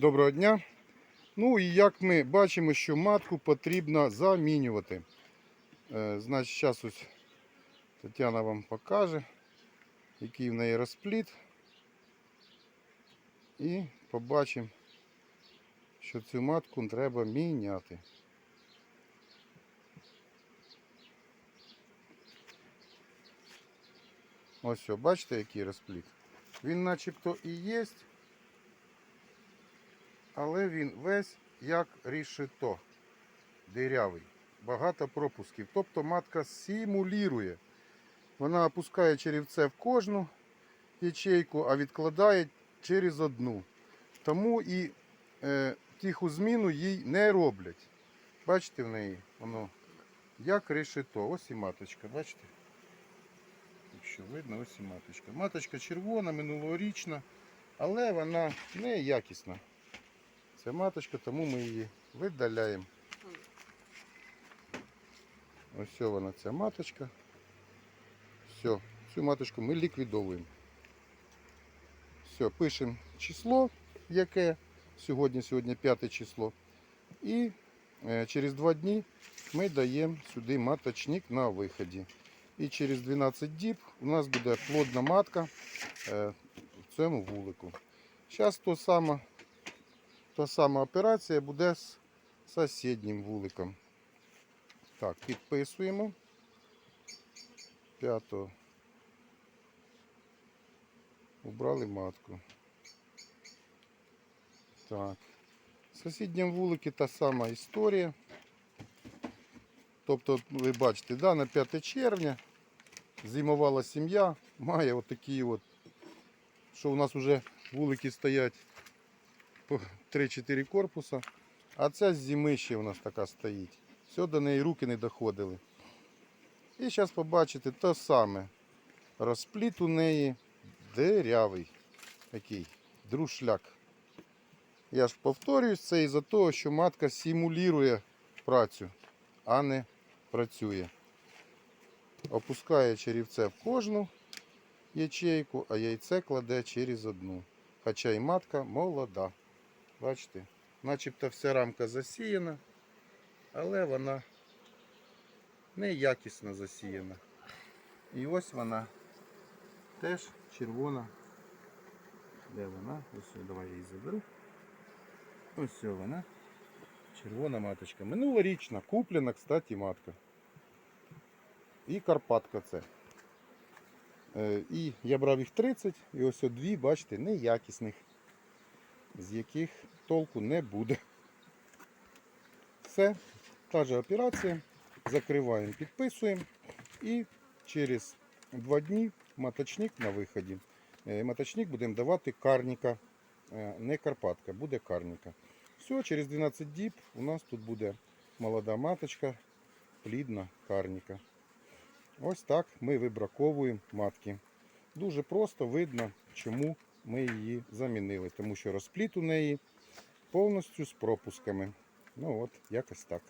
Доброго дня. Ну і як ми бачимо, що матку потрібно замінювати. Е, значить, зараз ось Тетяна вам покаже, який в неї розпліт. І побачимо, що цю матку треба міняти. Ось, бачите, який розпліт? Він начебто і є, але він весь як рішито, дирявий, багато пропусків. Тобто матка симулює. Вона опускає черівце в кожну ячейку, а відкладає через одну. Тому і е, тиху зміну їй не роблять. Бачите в неї воно як решето. Ось і маточка, бачите? Якщо видно, ось і маточка. Маточка червона, минулорічна, але вона не Ця маточка, тому ми її видаляємо. Ось вона ця маточка. Все, цю маточку ми ліквідовуємо. Все, пишемо число, яке сьогодні, сьогодні 5 число. І е, через 2 дні ми даємо сюди маточник на виході. І через 12 діб у нас буде плодна матка е, в цьому вулику. Зараз то сама, та сама операція буде з сусіднім вуликом. Так, підписуємо. 5 убрали матку. Так. В сусідньому вуликі та сама історія. Тобто, ви бачите, да, на 5 червня зимувала сім'я, має отакі от, що у нас вже вулики стоять 3-4 корпуса, а ця з зими ще у нас така стоїть. Все, до неї руки не доходили. І зараз побачите те саме. Розпліт у неї дирявий. Такий друшляк. Я ж повторююсь, це із-за того, що матка симулює працю, а не працює. Опускає черівце в кожну ячейку, а яйце кладе через одну. Хоча і матка молода. Бачите, начебто вся рамка засіяна, але вона неякісно засіяна. І ось вона теж червона. Де вона? Ось давай я її заберу. Ось вона. Червона маточка. Минулорічна, куплена, кстати, матка. І Карпатка це. Е, І я брав їх 30, і ось дві, бачите, неякісних, з яких толку не буде. Все, та же операція. Закриваємо, підписуємо і через два дні маточник на виході. Е, Маточник будемо давати карніка, е, не Карпатка, буде карніка. Все, через 12 діб у нас тут буде молода маточка, плідна карніка. Ось так ми вибраковуємо матки. Дуже просто видно, чому ми її замінили, тому що розпліт у неї повністю з пропусками. Ну от, якось так.